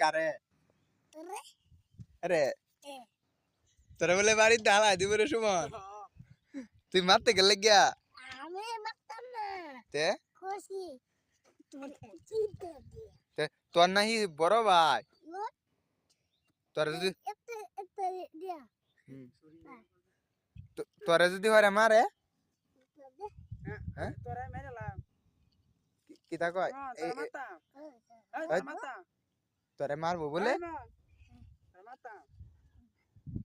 কারে তোরে আরে তোরা বলে বাড়ির ঢালাই দিব রে সুমন তুই মারতে গেলে গিয়া আমি মারতাম না তে খুশি তোর নাহি বড় ভাই তোরা যদি তোরা হরে মারে হ্যাঁ তোরা মেরেলাম কি- কিতা কয় হ্যাঁ এই- তোরা এই- মাতা এই এই- তোরা মাতা তোরে মারবো বলে এই না, তোরা মাতা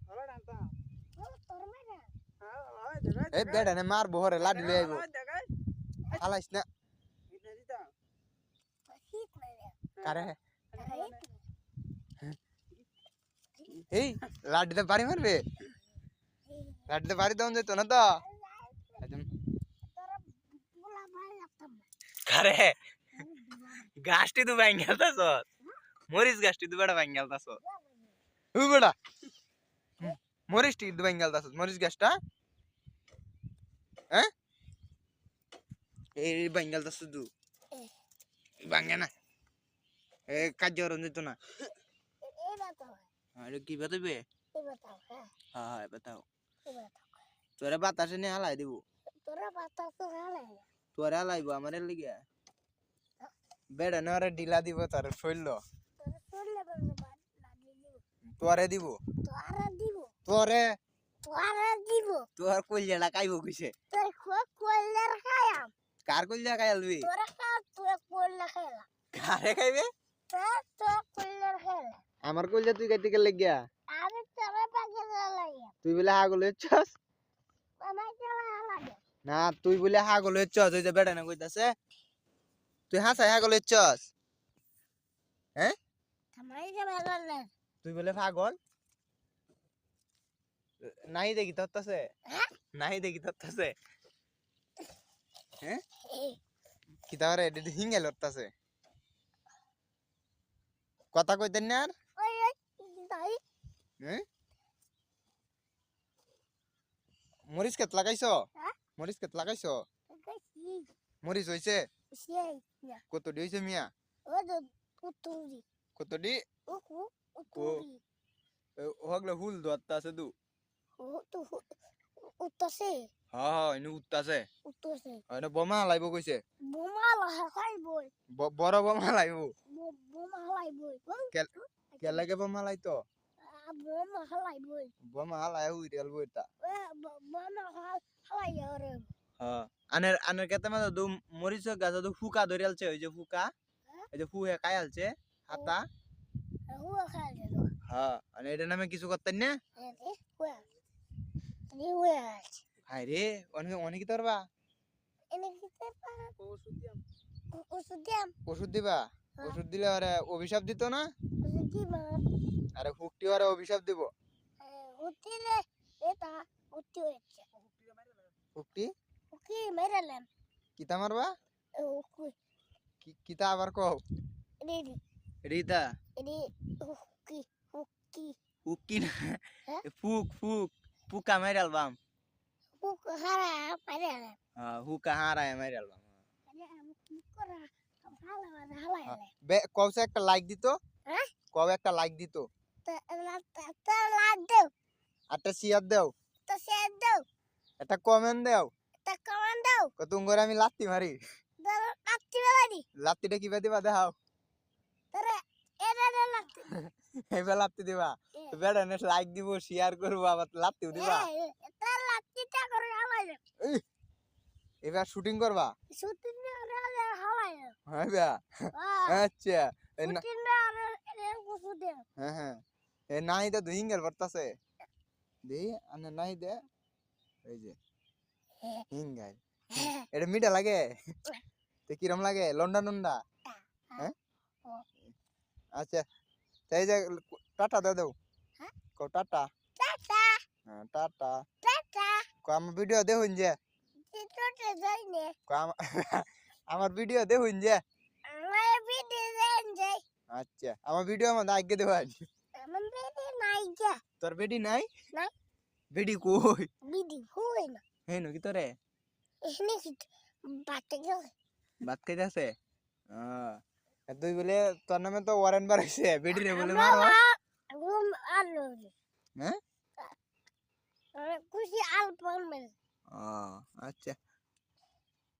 হলো ডান্তা তোর মারা হ্যাঁ ওই দেখাই এই বেড়া নে মারবো হরে লাডি লই আইবো দেখাই হালাইস না ইতনে দিতা ঠিক করে কারে রে এই লাডিতে বাড়ি মারবে লাডিতে বাড়ি দেওয়া যেত না তো একদম তোরা পোলা ভাই লাগতাম কারে গাছটি তো ভাঙ গেলতাছ মরিস গাছটি তো বেড়া ভাঙ গেলতাছ ও বেড়া মরিস টি তো ভাঙ গেলতাছ মরিস গাছটা হ্যাঁ? এই ভাঙ গেলতাছ তু ভাঙে না। এ কাজ যেত না। আরে কি বাতাবে? হ্যাঁ হ্যাঁ হ্যাঁ বাতাও তোরা বাতাসে নিয়ে হালাই দিব। তোরা বাতাও তো হালে তোরা হালাইব আমার লিগে। বেড়া নেওয়ারে ডিলা দিব তার শৈল তোরা লাগিয়ে দিব। তোরে দিব। তোরা দিব। তোরে তোরা দিব। তোর কইলাটা তোর খুব কইলার খায়াম কার কইলা খাইলবি তোরা খা কইলা খাইলা কারে খাইবে? তোর তোর কইলার খাইলা আমার কইলা তুই কাইতে গেলে গিয়া? আমি তোরা পাকে লাগে। তুই বলে হাগল হচ্ছস আমার তোরা লাগে না তুই বলে হাগল হচ্ছস ওই যে বেড়া না কইতাছে। তুই হাসাই হাগল হচ্ছস? যাবে তুই বলে পাগল? নাই দেখি তত্তাছে হ্যাঁ? নাই দেখি তত্তাছে হ্যাঁ এই কিতা রে এডি কথা কইতেন না আর? হ্যাঁ মরিচ কেত লাগাইছ হ্যাঁ? মরিচ কেত লাগাইছ। মরিচ হইছে? সেই কত ডি হইছে মিয়া? ও কত ডি উকু হগলে হুল দত্তা আছে দু। ও তো উতসে হা হা ইনু উত্তাছে। এনে বোমা লাইব কইছে। বোমা লাগাই বই ব- বড় বোমা লাইব বোমা হালাই বই কেলাকে বোমা লাইতো বোমা হালাই বই বোমা হালাই হুই রেল বইতা বোমা হালাই আর হ্যাঁ আনের আনের কেতে মাঝে দু মরিচ গাছ দু ফুকা ধরিয়ালছে ওই যে ফুকা হ্যাঁ? এই যে ফুহে কায়ালছে হাতা হুয়া খাই হ্যাঁ আর এটার নামে কিছু করতেন না এ হুয়া নি হুয়া হাই রে অনেক অনেক তোরবা এনে কিতে পা ওষুধ দিবা। ওষুধ দিলে আরে অভিশাপ দিত না আরে ফুকটি আরে অভিশাপ দিব। উঠিলে এটা উঠি হচ্ছে ফুকটি উকি মেরালাম কিতা মারবা? উকি কি- কিতা আবার কও? রেডি রিতা। রেডি উকি উকি ফুকটি না হ্যাঁ? এ ফুক ফুক ফুকা মাইরাল বাম উক হারা মেরালাম হ্যাঁ হুকা হারায় মাইরাল বাম আরে আমি কি করা? ভালো ভালো হালাই বে কবসে একটা লাইক দিত। হ্যাঁ? কবে একটা লাইক দিত। দেও। একটা শেয়ার দেও। সে দেও। একটা কমেন্ট দেও। দাও। কত করে আমি লাত্তি মারি। কাটতে বেলাদি লাত্তিটা কিবা দিবা দেখাও। এবার লাত্তি। দিবা। বেড়া নে লাইক দিব শেয়ার করব আবার লাত্তিও দিবা। এবার শুটিং করবা শুটিং আচ্ছা। হ্যাঁ হ্যাঁ এ নাই দে দুই হিঙ্গেল পড়তাছে দি আনে নাই দে এই যে হিঙ্গাই এটা মিঠা লাগে। তো কিরম লাগে? লন্ডা নন্ডা? হ্যাঁ। আচ্ছা তো এই যে টাটা দে দেও। হ্যাঁ? কো টাটা? টাটা। হ্যাঁ টাটা। টাটা। কো আমার ভিডিও দেখুন যে। আমার ভিডিও দেখুন যে। আমার ভিডিও দেন যাই আচ্ছা আমার ভিডিও আমার আগে দেবেন আমার ভিডিও নাই যা তোর বেডি নাই নাই। বেডি কই ভিডিও হই না হে নাকি তোরে এখানে কি বাতে গেল ভাত খাইতে আছে আর তুই বলে তোর নামে তো ওয়ারেন্ট বার হইছে বেডি রে বলে আমরা মারো মা- ঘুম আর লইলি। হ্যাঁ আমরা খুশি আল পর মেরে ও আচ্ছা